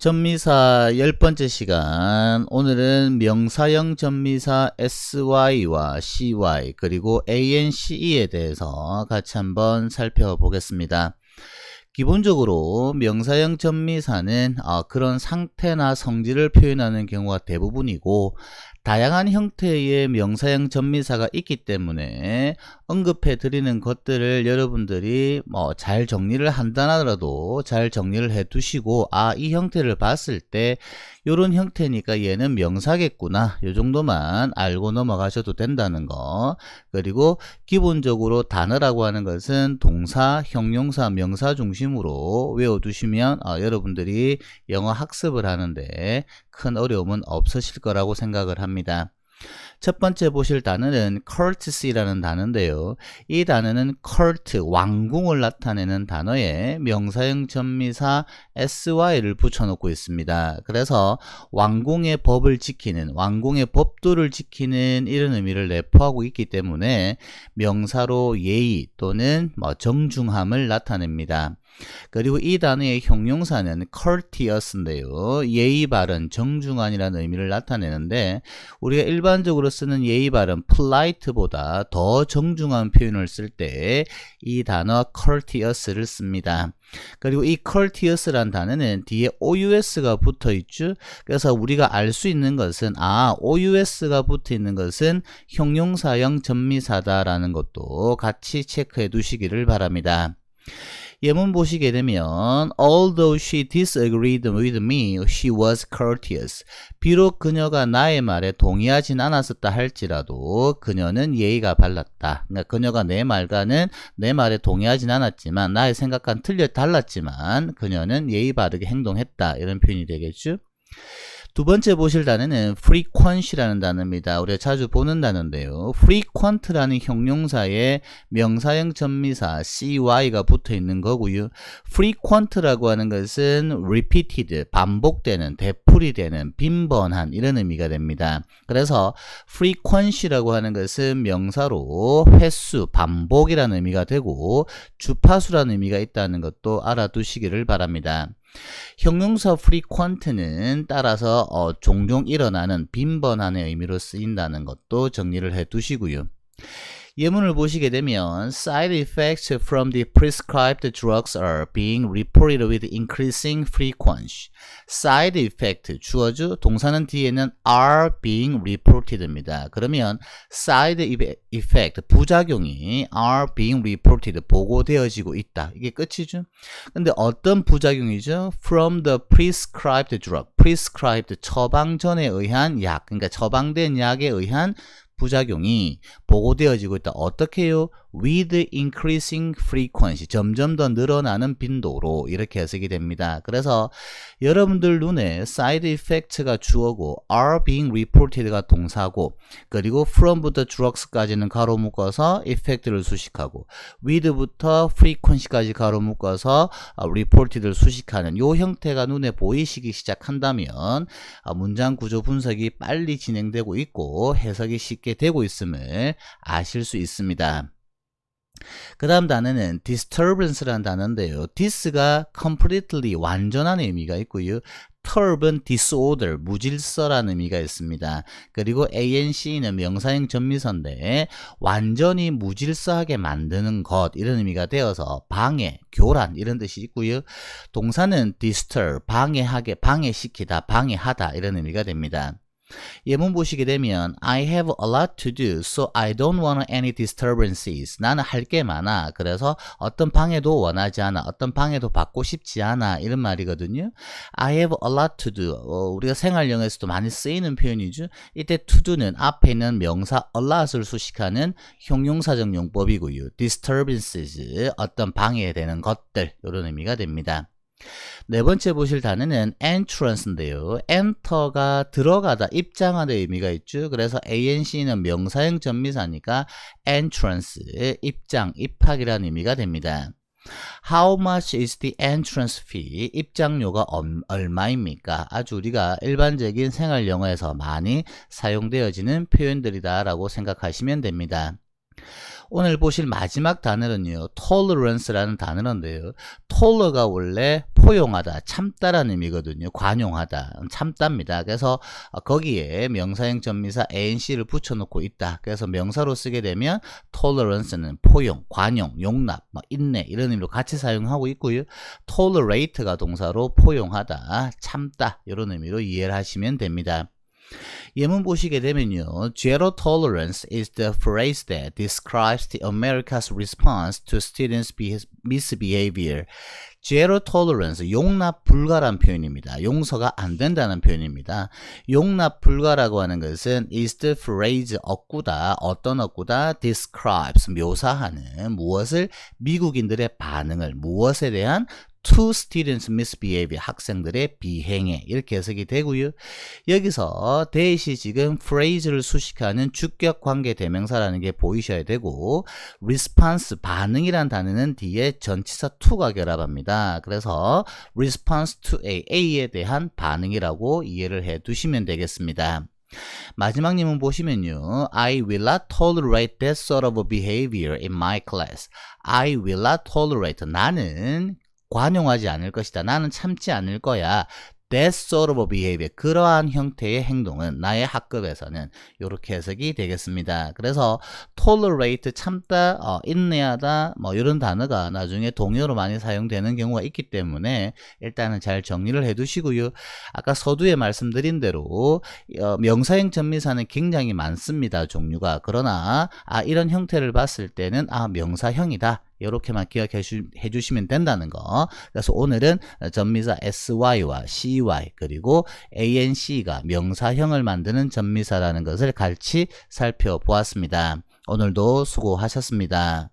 전미사 열 번째 시간 오늘은 명사형 전미사 sy와 cy 그리고 ance에 대해서 같이 한번 살펴보겠습니다. 기본적으로 명사형 전미사는 어, 그런 상태나 성질을 표현하는 경우가 대부분이고 다양한 형태의 명사형 전미사가 있기 때문에 언급해 드리는 것들을 여러분들이 뭐 잘 정리를 한다 하더라도 잘 정리를 해 두시고 아 이 형태를 봤을 때 요런 형태니까 얘는 명사겠구나 요 정도만 알고 넘어가셔도 된다는 거. 그리고 기본적으로 단어라고 하는 것은 동사, 형용사, 명사 중심으로 외워 두시면 어, 여러분들이 영어 학습을 하는데 큰 어려움은 없으실 거라고 생각을 합니다. 첫 번째 보실 단어는 courtesy라는 단어인데요. 이 단어는 court, 왕궁을 나타내는 단어에 명사형 전미사 sy를 붙여놓고 있습니다. 그래서 왕궁의 법을 지키는, 왕궁의 법도를 지키는 이런 의미를 내포하고 있기 때문에 명사로 예의 또는 뭐 정중함을 나타냅니다. 그리고 이 단어의 형용사는 courteous인데요. 예의 바른, 정중한이라는 의미를 나타내는데 우리가 일반적으로 쓰는 예의 바른 polite보다 더 정중한 표현을 쓸 때 이 단어 courteous를 씁니다. 그리고 이 courteous란 단어는 뒤에 ous가 붙어 있죠. 그래서 우리가 알 수 있는 것은 아 ous가 붙어 있는 것은 형용사형 전미사다라는 것도 같이 체크해 두시기를 바랍니다. 예문 보시게 되면 Although she disagreed with me, she was courteous. 비록 그녀가 나의 말에 동의하진 않았었다 할지라도 그녀는 예의가 발랐다. 그러니까 그녀가 내 말과는 내 말에 동의하진 않았지만 나의 생각과는 틀려 달랐지만 그녀는 예의 바르게 행동했다. 이런 표현이 되겠죠. 두 번째 보실 단어는 frequent이라는 단어입니다. 우리가 자주 보는 단어인데요. frequent라는 형용사에 명사형 전미사 cy가 붙어 있는 거고요. frequent라고 하는 것은 repeated, 반복되는, 되풀이 되는, 빈번한 이런 의미가 됩니다. 그래서 frequent이라고 하는 것은 명사로 횟수, 반복이라는 의미가 되고 주파수라는 의미가 있다는 것도 알아두시기를 바랍니다. 형용사 frequent는 따라서 어, 종종 일어나는 빈번한의 의미로 쓰인다는 것도 정리를 해 두시고요. 예문을 보시게 되면 side effects from the prescribed drugs are being reported with increasing frequency. side effect 주어주 동사는 뒤에는 are being reported입니다. 그러면 side effect 부작용이 are being reported 보고되어지고 있다. 이게 끝이죠. 근데 어떤 부작용이죠? from the prescribed drug. prescribed 처방 전에 의한 약. 그러니까 처방된 약에 의한 부작용이 보고되어지고 있다. 어떻게 해요? With increasing frequency 점점 더 늘어나는 빈도로 이렇게 해석이 됩니다. 그래서 여러분들 눈에 side effect가 주어고 are being reported가 동사고 그리고 from부터 drugs까지는 가로 묶어서 effect를 수식하고 with부터 frequency까지 가로 묶어서 reported를 수식하는 요 형태가 눈에 보이시기 시작한다면 문장 구조 분석이 빨리 진행되고 있고 해석이 쉽게 되고 있음을 아실 수 있습니다. 그 다음 단어는 disturbance라는 단어인데요. dis가 completely 완전한 의미가 있고요. turb은 disorder, 무질서라는 의미가 있습니다. 그리고 anc는 명사형 전미서인데 완전히 무질서하게 만드는 것 이런 의미가 되어서 방해, 교란 이런 뜻이 있고요. 동사는 disturb, 방해하게, 방해시키다, 방해하다 이런 의미가 됩니다. 예문 보시게 되면 I have a lot to do, so I don't want any disturbances. 나는 할 게 많아. 그래서 어떤 방해도 원하지 않아. 어떤 방해도 받고 싶지 않아. 이런 말이거든요. I have a lot to do. 어, 우리가 생활영에서도 많이 쓰이는 표현이죠. 이때 to do는 앞에 있는 명사 a lot을 수식하는 형용사적 용법이고요. disturbances, 어떤 방해되는 것들 이런 의미가 됩니다. 네 번째 보실 단어는 entrance인데요. enter가 들어가다, 입장하는 의미가 있죠. 그래서 anc는 명사형 전미사니까 entrance, 입장, 입학이라는 의미가 됩니다. How much is the entrance fee? 입장료가 얼마입니까? 아주 우리가 일반적인 생활 영어에서 많이 사용되어지는 표현들이다 라고 생각하시면 됩니다. 오늘 보실 마지막 단어는요, tolerance라는 단어인데요. toler가 원래 포용하다, 참다라는 의미거든요. 관용하다, 참답니다. 그래서 어, 거기에 명사형 전미사 anc를 붙여놓고 있다. 그래서 명사로 쓰게 되면 tolerance는 포용, 관용, 용납, 뭐 인내 이런 의미로 같이 사용하고 있고요. tolerate가 동사로 포용하다, 참다 이런 의미로 이해를 하시면 됩니다. 예문 보시게 되면요. Zero tolerance is the phrase that describes the America's response to students' be- misbehavior. Zero tolerance, 용납 불가란 표현입니다. 용서가 안 된다는 표현입니다. 용납 불가라고 하는 것은 is the phrase 억구다, 어떤 억구다, describes, 묘사하는 무엇을 미국인들의 반응을, 무엇에 대한 to students misbehavior 학생들의 비행에 이렇게 해석이 되고요. 여기서 대시 지금 phrase를 수식하는 주격 관계 대명사라는 게 보이셔야 되고 response 반응이란 단어는 뒤에 전치사 to가 결합합니다. 그래서 response to A, A에 대한 반응이라고 이해를 해 두시면 되겠습니다. 마지막 님은 보시면요. I will not tolerate that sort of behavior in my class. I will not tolerate. 나는 관용하지 않을 것이다. 나는 참지 않을 거야. That sort of behavior. 그러한 형태의 행동은 나의 학급에서는 이렇게 해석이 되겠습니다. 그래서 tolerate 참다, 어, 인내하다, 뭐 이런 단어가 나중에 동요로 많이 사용되는 경우가 있기 때문에 일단은 잘 정리를 해두시고요. 아까 서두에 말씀드린 대로 어, 명사형 전미사는 굉장히 많습니다. 종류가. 그러나 아 이런 형태를 봤을 때는 아 명사형이다. 이렇게만 기억해 주, 해주시면 된다는 거. 그래서 오늘은 전미사 sy와 cy 그리고 anc가 명사형을 만드는 전미사라는 것을 같이 살펴보았습니다. 오늘도 수고하셨습니다.